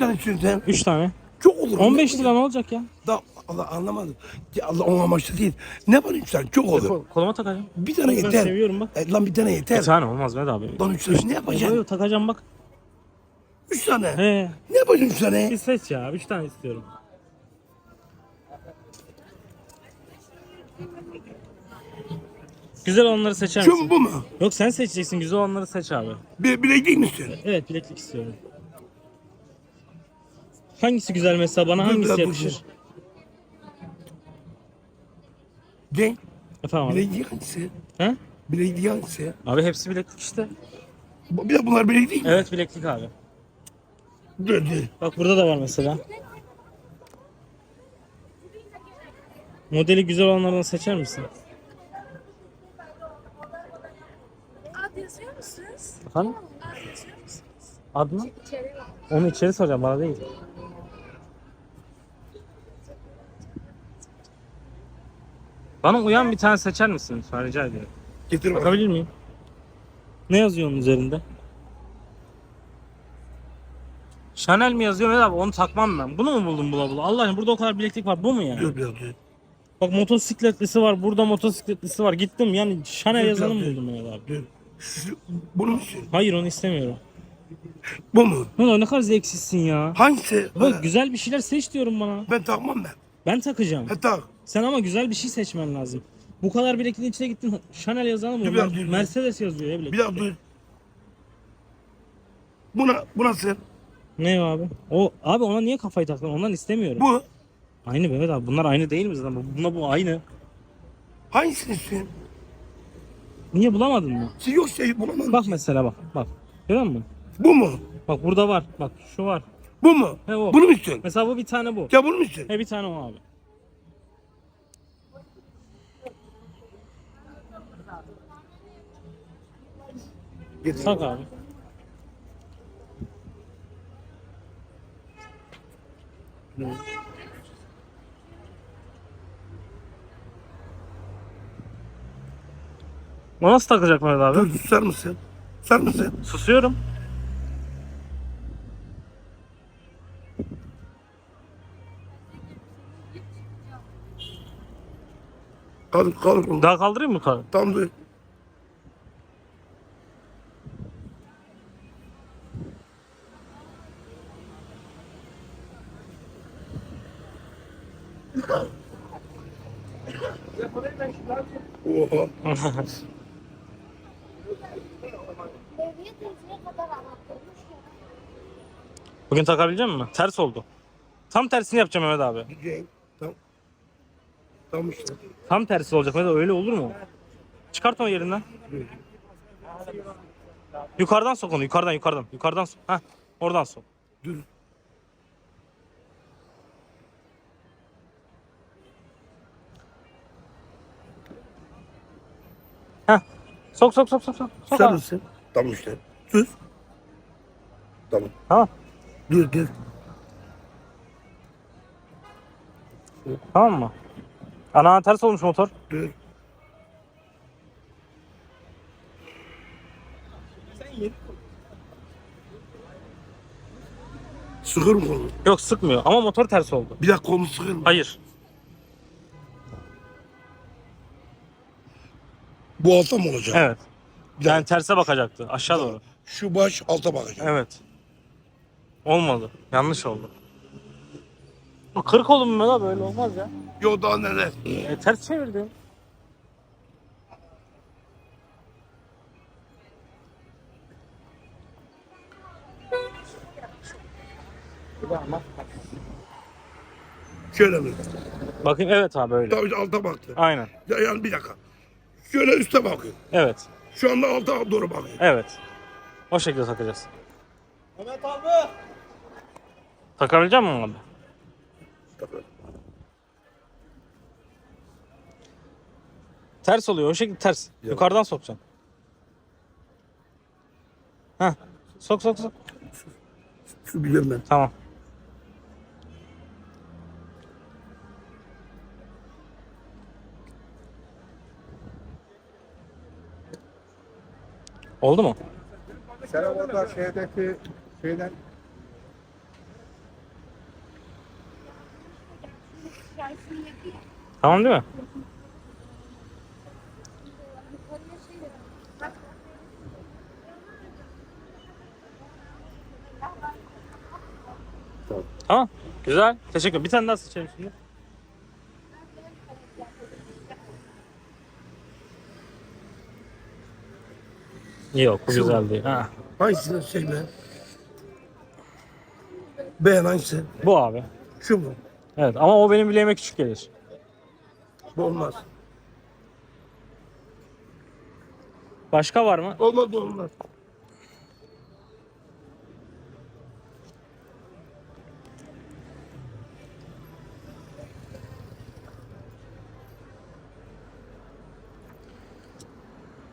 tane istiyorsun sen? 3 tane. Çok olur. 15 lira ne olacak ya? Da, Allah anlamadım. Ya Allah o amaçlı değil. Ne var üç tane? Çok olur. Kol- Koluma takacağım. Bir tane Ben yeter. seviyorum bak. E, lan bir tane Bir yeter. tane olmaz Mehmet abi. Lan üç tane ne yapacaksın? yok, takacağım bak. Üç tane. He. Ne yapacaksın üç tane? Bir seç ya. 3 tane istiyorum. Güzel olanları seçer Şu misin? mu bu mu? Yok sen seçeceksin. Güzel olanları seç abi. Bir, bileklik mi istiyorsun? Evet bileklik istiyorum. Hangisi güzel mesela bana hangisi yakışır? Cenk. Efendim abi. Bileklik hangisi? He? Bileklik hangisi? Abi hepsi bileklik işte. Bu- Bir de bunlar bileklik mi? Evet bileklik abi. Dur dur. Bak burada da var mesela. Modeli güzel olanlardan seçer misin? Ad yazıyor musunuz? Efendim? Ad yazıyor musunuz? Ad mı? İçeri var. Onu içeri soracağım bana değil. Bana uyan bir tane seçer misin lütfen rica ediyorum. Getir bak. Bakabilir miyim? Ne yazıyor onun üzerinde? Chanel mi yazıyor ne abi onu takmam ben. Bunu mu buldun bula bula? Allah aşkına burada o kadar bileklik var bu mu yani? Dur biraz dur. Bak motosikletlisi var burada motosikletlisi var gittim yani Chanel yazanı mı buldum ya abi? Şu, bunu mu istiyorsun? Hayır onu istemiyorum. Bu mu? Ne ne kadar zevksizsin ya. Hangisi? Bak güzel bir şeyler seç diyorum bana. Ben takmam ben. Ben takacağım. He tak. Sen ama güzel bir şey seçmen lazım. Bu kadar bilekliğin içine gittin Chanel yazanı mı? Dur, dur. Mercedes yazıyor ya bileklik. Bir dakika dur. Buna, bu nasıl? Ne abi? O abi ona niye kafayı taktın? Ondan istemiyorum. Bu. Aynı Mehmet abi. Bunlar aynı değil mi zaten? Bununla bu aynı. Hangisini istiyorsun? Niye bulamadın mı? Sen yok şey bulamadım. Bak mesela bak. Bak. Görüyor musun? Bu mu? Bak burada var. Bak şu var. Bu mu? He o. Bunu mu istiyorsun? Mesela bu bir tane bu. Ya bunu mu istiyorsun? He bir tane o abi. Getir. Tak abi. O nasıl takacak Mehmet abi? Dur susar mısın? Susar mısın? Susuyorum. Kaldır kaldır. Daha kaldırayım mı yukarı? Tam dur. Oha. Bugün takabilecek misin? Ters oldu. Tam tersini yapacağım Mehmet abi. Tam. Tam işte. Tam tersi olacak Mehmet abi. Öyle olur mu? Çıkart onu yerinden. Yukarıdan sok onu. Yukarıdan yukarıdan. Yukarıdan sok. Heh. Oradan sok. Dur. Heh. Sok sok sok sok sok. Sok abi. mısın? Tam işte. Sus. Tamam. Tamam. Dur dur. Tamam mı? Ana ters olmuş motor. Dur. Sıkır mı kolunu? Yok sıkmıyor ama motor ters oldu. Bir dakika kolunu sıkır mı? Hayır. Bu alta mı olacak? Evet. Dakika. Yani terse bakacaktı. Aşağı doğru. Şu baş alta bakacak. Evet. Olmadı. Yanlış oldu. Bu kırk oldu mu abi? Böyle olmaz ya. Yok daha neler? E, ters çevirdin. Şöyle mi? Bakayım evet abi öyle. Önce alta baktı. Aynen. Ya, yani bir dakika. Şöyle üste bakıyor. Evet. Şu anda alta doğru bakıyor. Evet. O şekilde takacağız. Mehmet abi. Takabilecek misin abi? Tabii. Ters oluyor. O şekilde ters. Ya. Yukarıdan sokacaksın. Heh. Sok sok sok. Şu biliyorum ben. Tamam. Oldu mu? Sen orada şeydeki şeyden Tamam değil mi? Tamam. Güzel. Teşekkür. Bir tane daha seçelim şimdi. Yok bu Şu. güzel değil. Ha. Hangisini söyle. Beğen hangisi? Bu abi. Şu mu? Evet ama o benim bileğime küçük gelir. Bu olmaz. Başka var mı? Olmaz olmaz.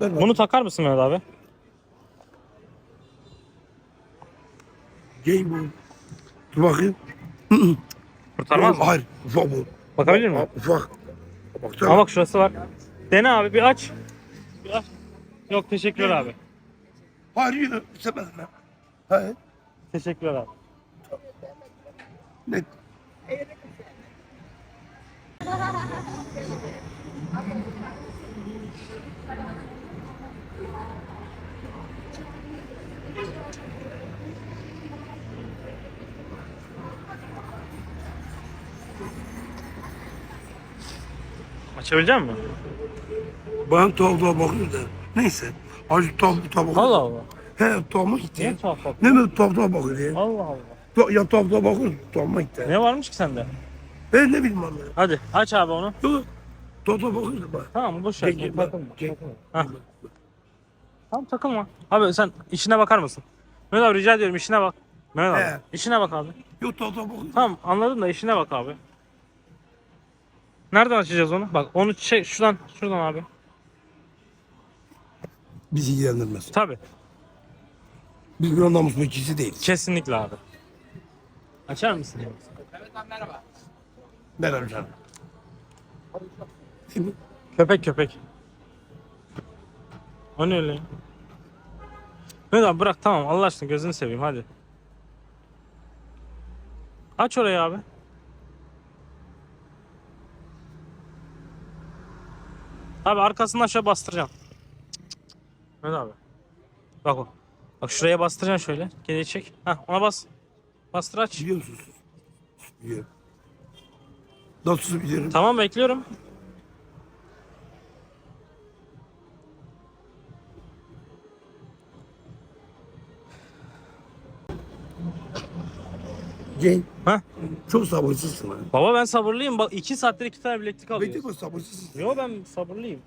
Ben Bunu takar mısın Mehmet abi? Giy bu. Dur bakayım. Kurtarmaz mı? Hayır. Ufak bu. Bakabilir miyim? Ufak. Bak Ama bak şurası var. Dene abi bir aç. Bir aç. Yok teşekkürler abi. Hayır yine istemedim ben. Hayır. Teşekkürler abi. Ne? Açabilecek misin? Ben tuhaf bakıyorum da. Neyse. Acı tuhaf bakıyorum. Allah Allah. He tuhafıma gitti. Niye tuhaf bak? Ne mi tuhaf bakıyor? Allah Allah. Tu- Ya tuhaf bakıyorum. Tuhafıma gitti. Ne varmış ki sende? Ben ne bileyim anne. Hadi aç abi onu. Yok. Tuhaf bakıyorum bak. Tamam boş ver. Gel. takılma. Hah. Tamam takılma. Abi sen işine bakar mısın? Mehmet abi rica ediyorum işine bak. Mehmet abi. He. İşine bak abi. Yok tuhaf bakıyorum. Tamam anladım da işine bak abi. Nereden açacağız onu? Bak onu çek şuradan şuradan abi. Bizi ilgilendirmez. Tabi. Biz bir namus mekisi değiliz. Kesinlikle abi. Açar mısın? Merhaba canım. Şimdi Köpek köpek. O ne öyle? ya? Mehmet abi bırak tamam Allah aşkına gözünü seveyim hadi. Aç orayı abi. Abi arkasından şöyle bastıracaksın. Mehmet abi. Bak o. Bak şuraya bastıracaksın şöyle. Geriye çek. Hah ona bas. Bastır aç. biliyor musunuz? Biliyorum. Nasıl biliyorum? Tamam bekliyorum. Cenk. Hah. Çok sabırsızsın ha. Baba ben sabırlıyım. Bak iki saattir iki tane bileklik alıyoruz. Bekle bak sabırsızsın. Yo ben sabırlıyım.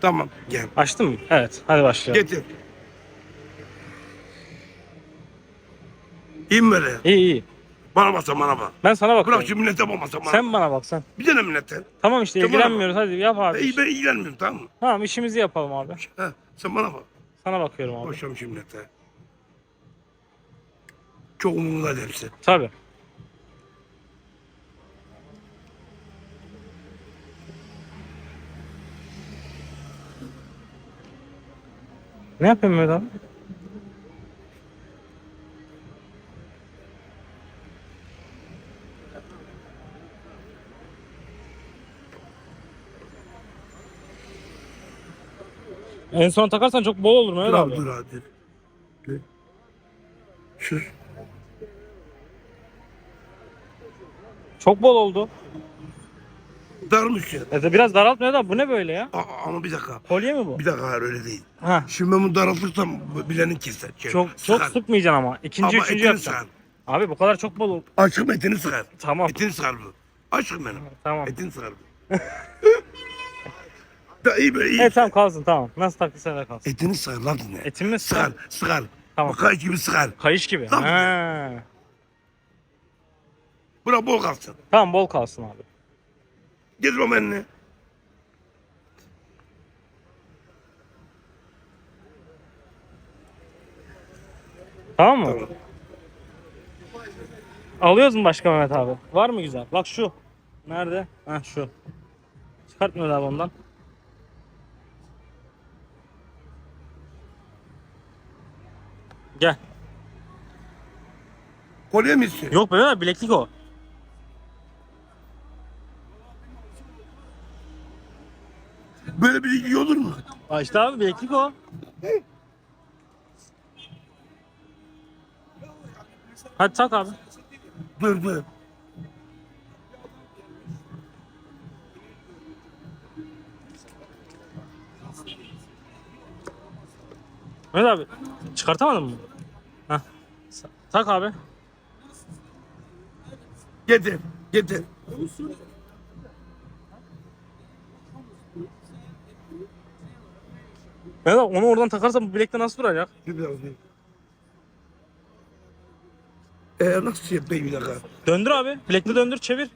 Tamam gel. Açtın mı? Evet. Hadi başlayalım. Getir. İn böyle. İyi iyi. Bana bak sen bana bak. Ben sana bakıyorum. Bırak şu millete bakma sen bana. Sen bana bak sen. Bir tane millete. Tamam işte Tamam. ilgilenmiyoruz. Hadi yap abi. İyi ben ilgilenmiyorum tamam mı? Tamam işimizi yapalım abi. Ha, sen bana bak. Sana bakıyorum abi. Boşam şu millete. Çok umurumda değil hepsi. Tabii. Ne yapayım Mehmet abi? En son takarsan çok bol olur Mehmet Dur abi. abi dur abi. Dur. Şu. Çok bol oldu. Darmış ya. E de biraz daralt Mehmet abi. Bu ne böyle ya? Aa, ama bir dakika. Kolye mi bu? Bir dakika hayır öyle değil. Ha. Şimdi ben bunu daraltırsam bilenin keser. Şey, Çok çok sıkar. sıkmayacaksın ama. İkinci, Ama üçüncü etini yapacaksın. sıkar. Abi bu kadar çok bol oldu. Aşkım etini sıkar. Tamam. Etini sıkar bu. Aşkım benim. Tamam. Etini sıkar bu. da iyi böyle iyi. Evet tamam kalsın tamam. Nasıl taktıysa öyle kalsın. Etini sıkar lan dinle. Etin mi Sıkar, sıkar? sıkar. Tamam. Kayıt gibi sıkar. Kayış gibi. Tamam. Ha. Bırak bol kalsın. Tamam bol kalsın abi. Getir o elini. Tamam mı? Tamam. Alıyoruz mu başka Mehmet abi? Var mı güzel? Bak şu. Nerede? Ha şu. Çıkart Mehmet abi ondan. Gel. Kolye mi istiyor? Yok abi bileklik o. Böyle bir iyi olur mu? İşte abi bileklik o. Hadi tak abi. Dur dur. Mehmet abi çıkartamadın mı? Hah. Tak abi. Getir. Getir. Mehmet abi onu oradan takarsan bu bilekte nasıl duracak? Dur biraz dur. Ee, nasıl yapayım bir dakika? Döndür abi. Bilekli döndür çevir.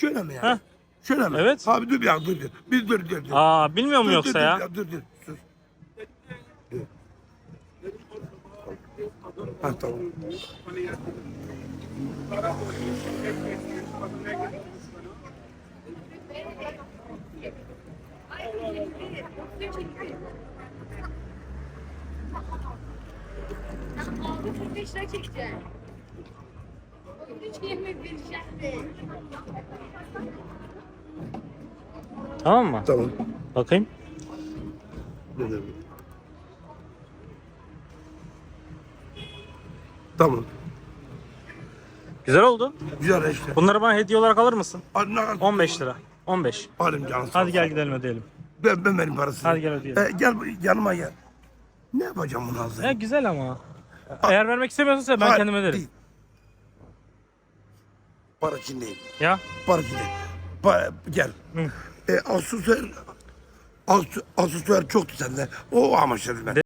Şöyle mi yani? Heh. Şöyle mi? Evet. Abi dur bir dakika dur dur. Bir dur dur dur. Aa bilmiyor mu Dur, yoksa dur, ya? Dur. dur. Dur. Ha tamam. Çekeceğim. Üç bir şahane. Tamam mı? Tamam. Bakayım. Dur, dur. Tamam. Güzel oldu. Güzel işte. Bunları bana hediye olarak alır mısın? Al, ne kadar- 15 lira. 15. Alayım canım. Hadi gel gidelim ödeyelim. Ben, ben benim parasını. Hadi gel ödeyelim. Ee, gel yanıma gel. Ne yapacağım bunu? Ya güzel ama. Eğer vermek istemiyorsan sen ben Hayır, kendim öderim. değil. Para için değil. Ya Para için değil. Pa- gel. Hı. E, Asus'er Asus, Asus'er çoktu sende. O amaçladım ben.